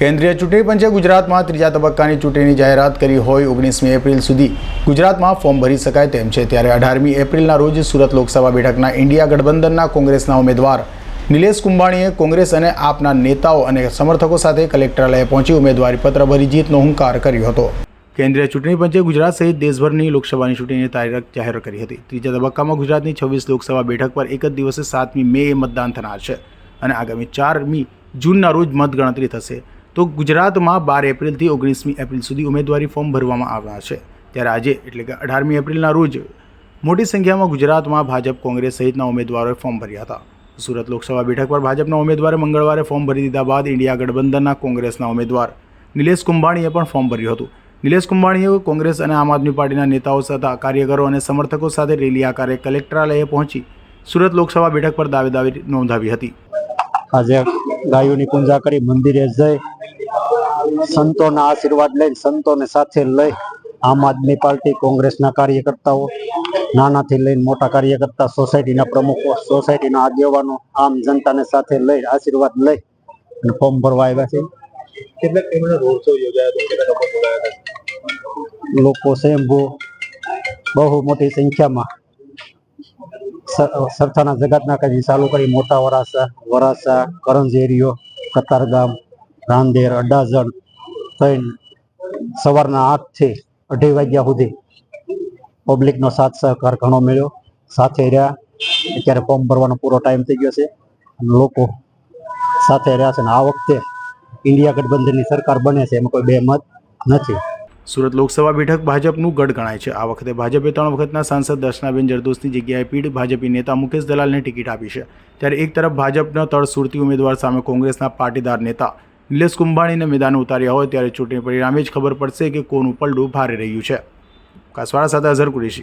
કેન્દ્રીય ચૂંટણી પંચે ગુજરાતમાં ત્રીજા તબક્કાની ચૂંટણીની જાહેરાત કરી હોય ઓગણીસમી એપ્રિલ સુધી. ગુજરાતમાં ફોર્મ ભરી શકાય તેમ છે, ત્યારે અઢારમી એપ્રિલના રોજ સુરત લોકસભા બેઠકના ઇન્ડિયા ગઠબંધનના કોંગ્રેસના ઉમેદવાર નિલેશ કુંભાણીએ કોંગ્રેસ અને આપના નેતાઓ અને સમર્થકો સાથે કલેક્ટરાલયે પહોંચી ઉમેદવારી પત્ર ભરી જીતનો હુંકાર કર્યો હતો. કેન્દ્રીય ચૂંટણી પંચે ગુજરાત સહિત દેશભરની લોકસભાની ચૂંટણીની તારીખ જાહેર કરી હતી. ત્રીજા તબક્કામાં ગુજરાતની છવ્વીસ લોકસભા બેઠક પર એક જ દિવસે સાતમી મે મતદાન થનાર છે અને આગામી ચારમી જૂનના રોજ મતગણતરી થશે. તો ગુજરાતમાં બાર એપ્રિલથી ઓગણીસમી એપ્રિલ સુધી ઉમેદવારી ફોર્મ ભરવામાં આવ્યા છે. ત્યારે આજે, એટલે કે અઢારમી એપ્રિલના રોજ, મોટી સંખ્યામાં ગુજરાતમાં ભાજપ, કોંગ્રેસ સહિતના ઉમેદવારોએ ફોર્મ ભર્યા હતા. સુરત લોકસભા બેઠક પર ભાજપના ઉમેદવારે મંગળવારે ફોર્મ ભરી દીધા બાદ ઇન્ડિયા ગઠબંધનના કોંગ્રેસના ઉમેદવાર નિલેશ કુંભાણીએ પણ ફોર્મ ભર્યું હતું. નિલેશ કુંભાણીએ કોંગ્રેસ અને આમ આદમી પાર્ટીના નેતાઓ તથા કાર્યકરો અને સમર્થકો સાથે રેલી આકારે કલેક્ટરાલયે પહોંચી સુરત લોકસભા બેઠક પર દાવેદારી નોંધાવી હતી. આજે ગાયોની પૂજા કરી મંદિરે જઈ સંતોના આશીર્વાદ લઈને સંતોને સાથે લઈ આમ આદમી પાર્ટી કોંગ્રેસના કાર્યકર્તાઓ નાનાથી લઈને મોટા કાર્યકર્તા સોસાયટીના પ્રમુખો સોસાયટીના આગેવાનો આમ જનતાને સાથે લઈ આશીર્વાદ લઈ અને ફોર્મ ભરવા આવ્યા છે. કેટલાક રોડ શો યોજાયો લોકો સ્વયંભૂ બહુ મોટી સંખ્યામાં સરથાના જગતના કાજી ચાલુ કરી મોટા વરાસા વરાસા કરંજેરીઓ કતારગામ રાંદેર અડાજણ થઈને સવારના આઠથી અઢી વાગ્યા સુધી પબ્લિકનો સાથ સહકાર ઘણો મળ્યો. સાથે રહ્યા. અત્યારે ફોર્મ ભરવાનો પૂરો ટાઈમ થઈ ગયો છે. લોકો સાથે રહ્યા છે. અને આ વખતે ઇન્ડિયા ગઠબંધનની સરકાર બને છે. એમાં કોઈ બે મત નથી. સુરત લોકસભા બેઠક ભાજપનું ગઢ ગણાય છે. આ વખતે ભાજપે ત્રણ વખતના સાંસદ દર્શનાબેન જરદોસની જગ્યાએ પીઢ, ભાજપી નેતા મુકેશ દલાલને ટિકિટ આપી છે. ત્યારે એક તરફ ભાજપના તળસુરતી ઉમેદવાર સામે કોંગ્રેસના પાટીદાર નેતા નિલેશ કુંભાણીને મેદાન ઉતાર્યા હોય ત્યારે ચૂંટણી પરિણામે જ ખબર પડશે કે કોનું પલડું ભારે રહ્યું છે. કાસવાડા સાથે અઝર કુરેશી.